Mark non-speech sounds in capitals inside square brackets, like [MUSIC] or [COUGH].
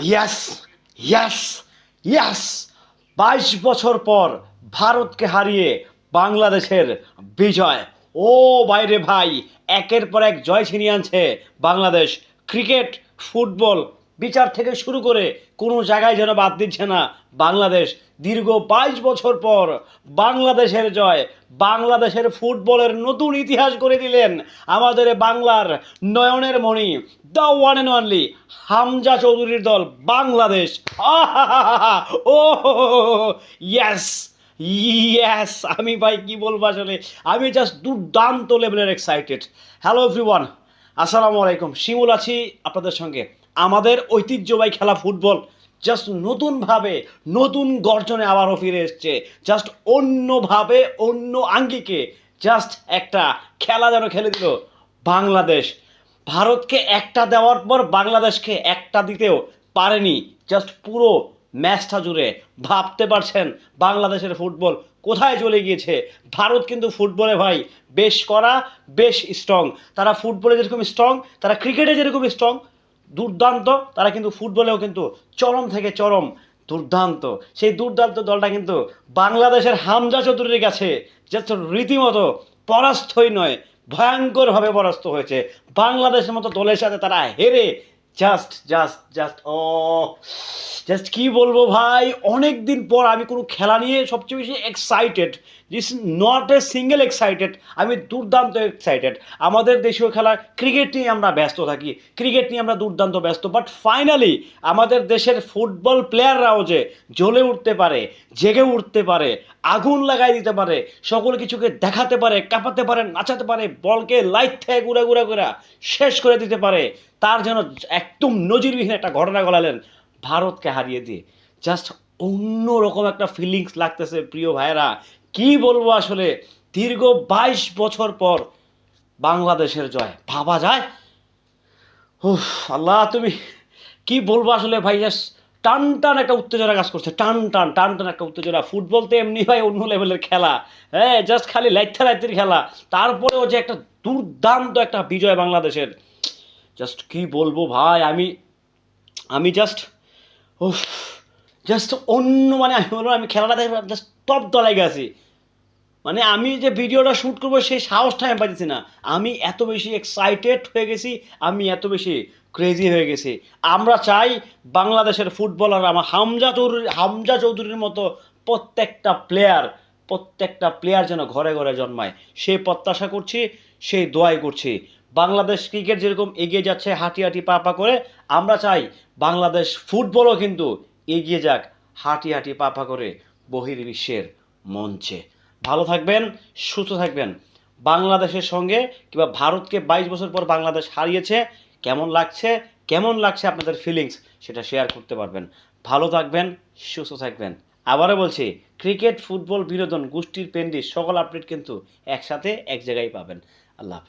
ইয়াস ইয়াস ইয়াস বাইশ বছর পর ভারতকে হারিয়ে বাংলাদেশের বিজয়। ও বাইরে ভাই, একের পর এক জয় ছিনিয়ে আনছে বাংলাদেশ ক্রিকেট, ফুটবল বিচার থেকে শুরু করে কোনো জায়গায় যেন বাদ দিচ্ছে না বাংলাদেশ। দীর্ঘ বাইশ বছর পর বাংলাদেশের জয়, বাংলাদেশের ফুটবলের নতুন ইতিহাস করে দিলেন আমাদের বাংলার নয়নের মণি the one and only Hamza চৌধুরীর দল বাংলাদেশ! [LAUGHS] ও ইয়েস ইয়েস আমি ভাই কি বলব আসলে? আমি জাস্ট দুর্দান্ত লেভেলের এক্সাইটেড হ্যালো এভরিওয়ান আসসালামু আলাইকুম। শিমুল আছি আপনাদের সঙ্গে। আমাদের ঐতিহ্যবাহী খেলা ফুটবল জাস্ট নতুনভাবে, নতুন গর্জনে আবারও ফিরে এসছে। জাস্ট অন্যভাবে, অন্য আঙ্গিকে জাস্ট একটা খেলা যেন খেলে দিল বাংলাদেশ। ভারতকে একটা দেওয়ার পর বাংলাদেশকে একটা দিতেও পারেনি। জাস্ট পুরো ম্যাচটা জুড়ে ভাবতে পারছেন বাংলাদেশের ফুটবল কোথায় চলে গিয়েছে? ভারত কিন্তু ফুটবলে ভাই বেশ করা বেশ স্ট্রং তারা ফুটবলে যেরকম স্ট্রং তারা ক্রিকেটে যেরকম স্ট্রং দুর্দান্ত, তারা কিন্তু ফুটবলেও কিন্তু চরম থেকে চরম দুর্দান্ত। সেই দুর্দান্ত দলটা কিন্তু বাংলাদেশের হামজা চৌধুরীর কাছে যে রীতিমতো পরাস্তই নয়, ভয়ঙ্করভাবে পরাস্ত হয়েছে। বাংলাদেশের মতো দলের সাথে তারা হেরে জাস্ট জাস্ট জাস্ট ও জাস্ট কি বলব ভাই? অনেক দিন পর আমি কোনো খেলা নিয়ে সবচেয়ে বেশি excited this not a single excited আমি দুর্দান্ত এক্সাইটেড আমাদের দেশীয় খেলা ক্রিকেট নিয়ে আমরা ব্যস্ত থাকি ক্রিকেট নিয়ে আমরা দুর্দান্ত ব্যস্ত বাট ফাইনালি আমাদের দেশের ফুটবল প্লেয়াররাও যে জ্বলে উঠতে পারে, জেগে উঠতে পারে, আগুন লাগাই দিতে পারে, সকল কিছুকে দেখাতে পারে, কাঁপাতে পারে, নাচাতে পারে, বলকে লাইট থেকে গুড়া গুড়া গুড়া, শেষ করে দিতে পারে তার যেন একদম নজিরবিহীন একটা ঘটনা গলালেন ভারতকে হারিয়ে দিয়ে। জাস্ট অন্যরকম একটা ফিলিংস লাগতেছে প্রিয় ভাইয়েরা। কি বলব আসলে? দীর্ঘ বাইশ বছর পর বাংলাদেশের জয়। ভাবা যায়? উফ, আল্লাহ, তুমি কি বলব আসলে ভাই? টান টান একটা উত্তেজনা কাজ করছে। টান টান টান টান একটা উত্তেজনা। ফুটবল তো এমনি ভাই অন্য লেভেলের খেলা। হ্যাঁ জাস্ট খালি লাইথা লাইতের খেলা। তারপরেও যে একটা দুর্দান্ত একটা বিজয় বাংলাদেশের। জাস্ট কি বলব ভাই, আমি আমি জাস্ট উফ জাস্ট অন্য মানে আমি বলব আমি খেলাটা দেখে জাস্ট টপ দলাই গেছি। মানে আমি যে ভিডিওটা শ্যুট করব, সেই সাহসটা আমি পাচ্ছি না। আমি এত বেশি এক্সাইটেড হয়ে গেছি, আমি এত বেশি ক্রেজি হয়ে গেছি। আমরা চাই বাংলাদেশের ফুটবলার আমার হামজা চৌধুরী, হামজা চৌধুরীর মতো প্রত্যেকটা প্লেয়ার প্রত্যেকটা প্লেয়ার যেন ঘরে ঘরে জন্মায়। সেই প্রত্যাশা করছি, সেই দোয়াই করছি। বাংলাদেশ ক্রিকেট যেরকম এগিয়ে যাচ্ছে হাঁটি হাঁটি পা পা করে, আমরা চাই বাংলাদেশ ফুটবলও কিন্তু এগিয়ে যাক হাঁটি হাঁটি পা পা করে বহির্বিশ্বের মঞ্চে। ভালো থাকবেন, সুস্থ থাকবেন। বাংলাদেশের সঙ্গে কিংবা ভারতকে বাইশ বছর পর বাংলাদেশ হারিয়েছে, কেমন লাগছে কেমন লাগছে আপনাদের ফিলিংস সেটা শেয়ার করতে পারবেন। ভালো থাকবেন, সুস্থ থাকবেন। আবারও বলছি, ক্রিকেট, ফুটবল, বিনোদন, গোষ্ঠীর পেন্ডি সকল আপডেট কিন্তু একসাথে এক জায়গায় পাবেন। আল্লাহ